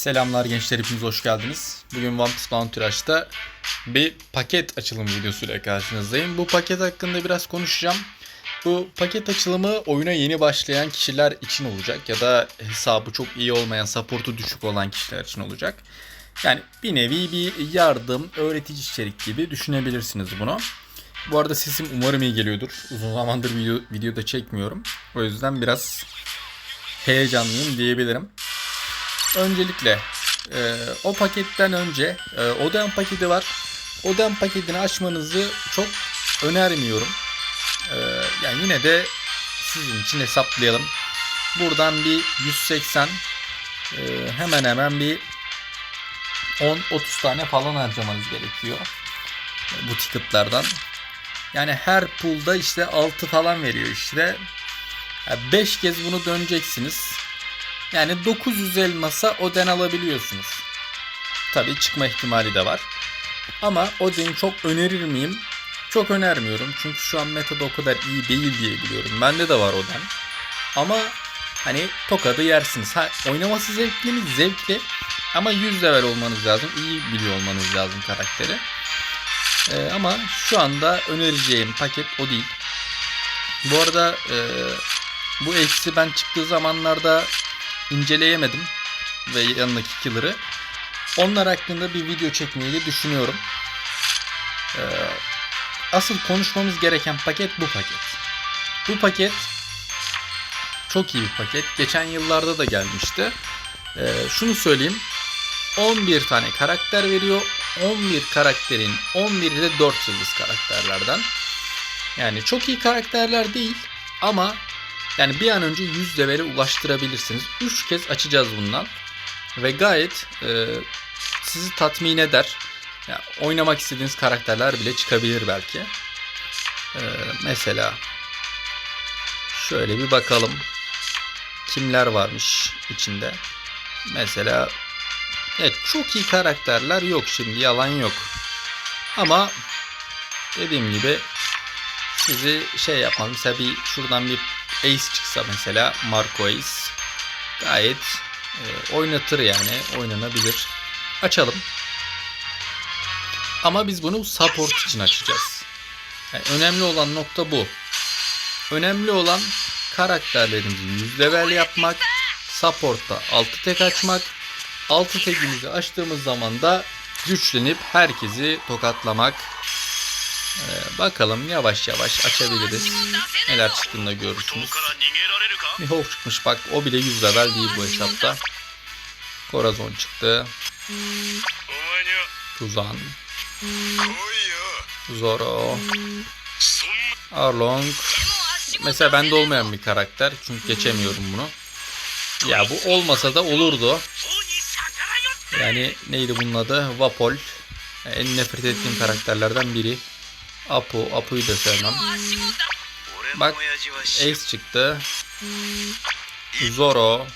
Selamlar gençler hepiniz hoş geldiniz. Bugün One Piece Bounty Rush'ta bir paket açılım videosuyla karşınızdayım. Bu paket hakkında biraz konuşacağım. Bu paket açılımı oyuna yeni başlayan kişiler için olacak ya da hesabı çok iyi olmayan, supportu düşük olan kişiler için olacak. Yani bir nevi bir yardım, öğretici içerik gibi düşünebilirsiniz bunu. Bu arada sesim umarım iyi geliyordur. Uzun zamandır video, videoda çekmiyorum. O yüzden biraz heyecanlıyım diyebilirim. Öncelikle e, o paketten önce e, Oden paketi var. Oden paketini açmanızı çok önermiyorum. E, yani yine de sizin için hesaplayalım. Buradan bir 180 e, hemen hemen bir 10-30 tane falan harcamanız gerekiyor. E, bu ticketlardan. Yani her pool'da işte 6 falan veriyor işte. 5 kez bunu döneceksiniz. Yani 900 elmasa Oden alabiliyorsunuz. Tabii çıkma ihtimali de var. Ama Oden'i çok önerir miyim? Çok önermiyorum. Çünkü şu an metada o kadar iyi değil diye biliyorum. Bende de var Oden. Ama hani tokadı yersiniz. Ha, oynaması zevkli mi? Zevkli. Ama 100 level olmanız lazım. İyi biliyor olmanız lazım karakteri. Ee, ama şu anda önereceğim paket o değil. Bu arada e, bu eksi ben çıktığı zamanlarda inceleyemedim ve yanındaki killer'ı. Onlar hakkında bir video çekmeyi de düşünüyorum. Ee, asıl konuşmamız gereken paket bu paket. Bu paket çok iyi bir paket. Geçen yıllarda da gelmişti. Ee, şunu söyleyeyim. 11 tane karakter veriyor. 11 karakterin 11'i de 4 yıldız karakterlerden. Yani çok iyi karakterler değil ama yani bir an önce 100 level'e ulaştırabilirsiniz. 3 kez açacağız bundan. Ve gayet e, sizi tatmin eder. Yani oynamak istediğiniz karakterler bile çıkabilir belki. E, mesela şöyle bir bakalım. Kimler varmış içinde. Mesela evet çok iyi karakterler yok şimdi yalan yok. Ama dediğim gibi sizi şey yapmam. Mesela bir şuradan bir Ace çıksa mesela Marco Ace gayet e, oynatır yani oynanabilir. Açalım. Ama biz bunu support için açacağız. Yani önemli olan nokta bu. Önemli olan karakterlerimizi 100 level yapmak, support'ta 6 tek açmak. 6 tekimizi açtığımız zaman da güçlenip herkesi tokatlamak. Ee, bakalım yavaş yavaş açabiliriz. Neler çıktığında görürsünüz. Mihawk çıkmış bak o bile 100 level değil bu hesapta. Corazon çıktı. Kuzan. Zoro. Arlong. Mesela bende olmayan bir karakter. Çünkü geçemiyorum bunu. Ya bu olmasa da olurdu. Yani neydi bunun adı? Vapol. En nefret ettiğim karakterlerden biri. Apu. Apu'yu da sevmem. Bak Ace çıktı. Zoro.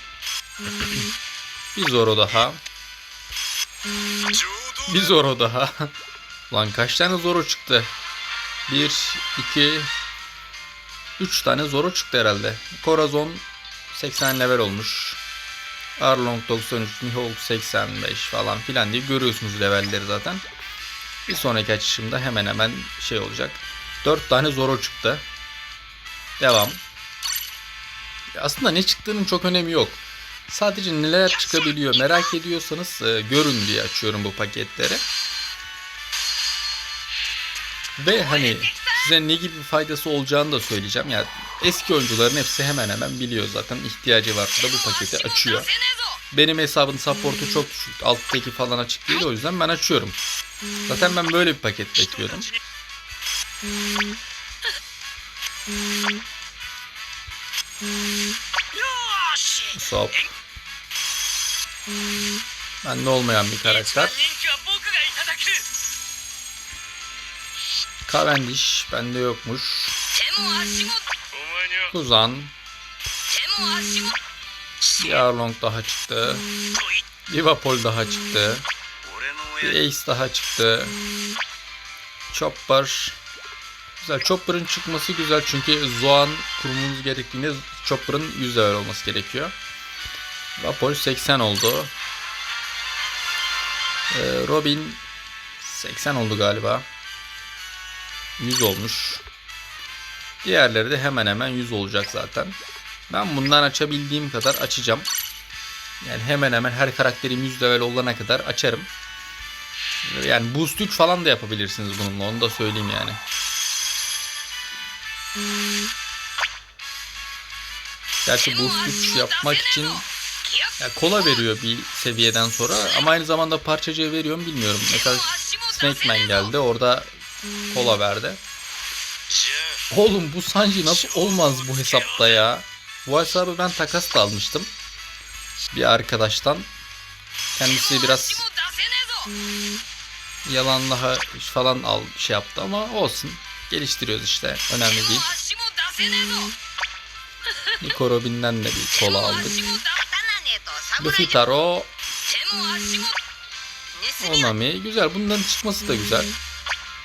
Bir Zoro daha. Bir Zoro daha. Lan kaç tane Zoro çıktı? 1, 2, 3 tane Zoro çıktı herhalde. Corazon 80 level olmuş. Arlong 93, Mihawk 85 falan filan diye görüyorsunuz levelleri zaten. Bir sonraki açışımda hemen hemen şey olacak. 4 tane Zoro çıktı. Devam. Aslında ne çıktığının çok önemi yok. Sadece neler çıkabiliyor merak ediyorsanız e, görün diye açıyorum bu paketleri. Ve hani size ne gibi faydası olacağını da söyleyeceğim. Yani eski oyuncuların hepsi hemen hemen biliyor zaten ihtiyacı varsa da bu paketi açıyor. Benim hesabın supportu çok düşük. Alttaki falan açık değil o yüzden ben açıyorum. Zaten ben böyle bir paket bekliyordum. Sop. Bende olmayan bir karakter. Cavendish bende yokmuş. Kuzan. Bir Arlong daha çıktı. Vapol daha çıktı. Bir Ace daha çıktı. Chopper. Güzel. Chopper'ın çıkması güzel çünkü Zoan kurmamız gerektiğinde Chopper'ın 100 level olması gerekiyor. Vapol 80 oldu. Ee, Robin 80 oldu galiba. 100 olmuş. Diğerleri de hemen hemen 100 olacak zaten. Ben bundan açabildiğim kadar açacağım. Yani hemen hemen her karakterim 100 level olana kadar açarım. Yani boost 3 falan da yapabilirsiniz bununla onu da söyleyeyim yani. Gerçi boost 3 yapmak için ya kola veriyor bir seviyeden sonra ama aynı zamanda parçacığı veriyor mu bilmiyorum. Mesela Snake Man geldi orada kola verdi. Oğlum bu Sanji nasıl olmaz bu hesapta ya? Bu hesabı ben takas da almıştım. Bir arkadaştan. Kendisi biraz yalanla falan al şey yaptı ama olsun. Geliştiriyoruz işte. Önemli değil. Nico Robin'den de bir kola aldık. Luffy Taro, Onami. Güzel. Bunların çıkması da güzel.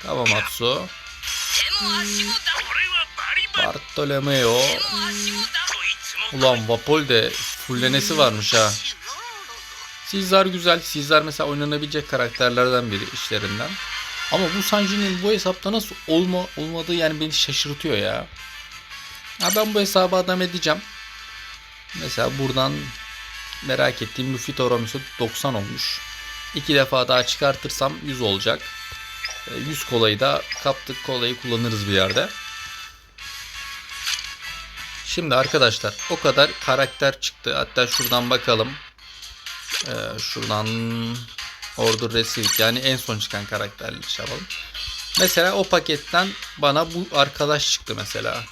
Kawamatsu, Bartolomeo. Ulan Vapol de fullenesi varmış ha. Caesar güzel. Caesar mesela oynanabilecek karakterlerden biri işlerinden. Ama bu Sanji'nin bu hesapta nasıl olma, olmadığı yani beni şaşırtıyor ya. Ha ben bu hesabı adam edeceğim. Mesela buradan merak ettiğim Luffy Toromisu 90 olmuş. İki defa daha çıkartırsam 100 olacak. E, 100 kolayı da kaptık kolayı kullanırız bir yerde. Şimdi arkadaşlar o kadar karakter çıktı. Hatta şuradan bakalım. Ee, şuradan Order Received yani en son çıkan karakterleri şey yapalım. Mesela o paketten bana bu arkadaş çıktı mesela.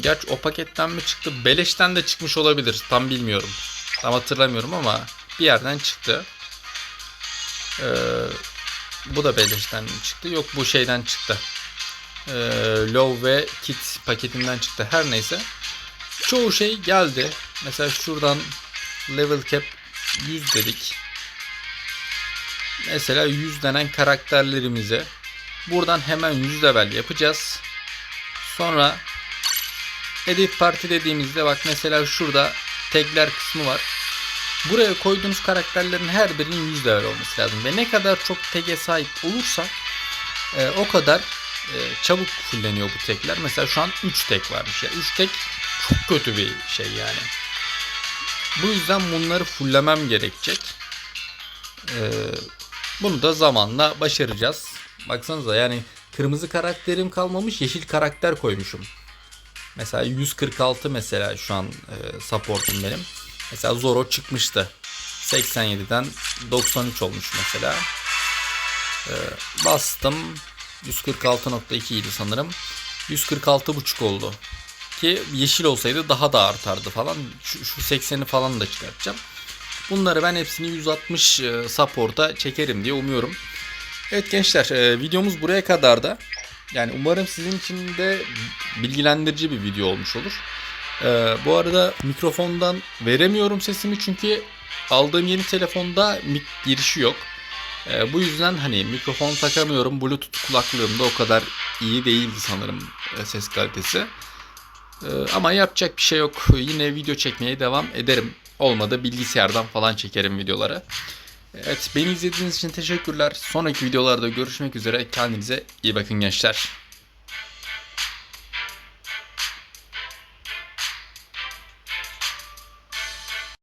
Gerçi o paketten mi çıktı? Beleşten de çıkmış olabilir. Tam bilmiyorum. Tam hatırlamıyorum ama bir yerden çıktı. Ee, bu da beleşten çıktı. Yok bu şeyden çıktı. Ee, Low ve Kit paketinden çıktı. Her neyse. Çoğu şey geldi. Mesela şuradan level cap 100 dedik. Mesela 100 denen karakterlerimize buradan hemen 100 level yapacağız. Sonra edit parti dediğimizde bak mesela şurada tagler kısmı var. Buraya koyduğunuz karakterlerin her birinin 100 level olması lazım. Ve ne kadar çok tag'e sahip olursa e, o kadar e, çabuk fulleniyor bu tagler. Mesela şu an 3 tag varmış. Ya 3 tag çok kötü bir şey yani. Bu yüzden bunları fullemem gerekecek. Ee, bunu da zamanla başaracağız. Baksanıza yani kırmızı karakterim kalmamış yeşil karakter koymuşum. Mesela 146 mesela şu an e, supportum benim. Mesela Zoro çıkmıştı. 87'den 93 olmuş mesela. Ee, bastım. 146.2 idi sanırım. 146.5 oldu. Ki yeşil olsaydı daha da artardı falan. Şu, şu 80'i falan da çıkartacağım. Bunları ben hepsini 160 e, support'a çekerim diye umuyorum. Evet gençler e, videomuz buraya kadar da. Yani umarım sizin için de bilgilendirici bir video olmuş olur. E, bu arada mikrofondan veremiyorum sesimi çünkü aldığım yeni telefonda mik girişi yok. E, bu yüzden hani mikrofon takamıyorum. Bluetooth kulaklığım da o kadar iyi değildi sanırım e, ses kalitesi. Ee, ama yapacak bir şey yok. Yine video çekmeye devam ederim. Olmadı bilgisayardan falan çekerim videoları. Evet beni izlediğiniz için teşekkürler. Sonraki videolarda görüşmek üzere. Kendinize iyi bakın gençler.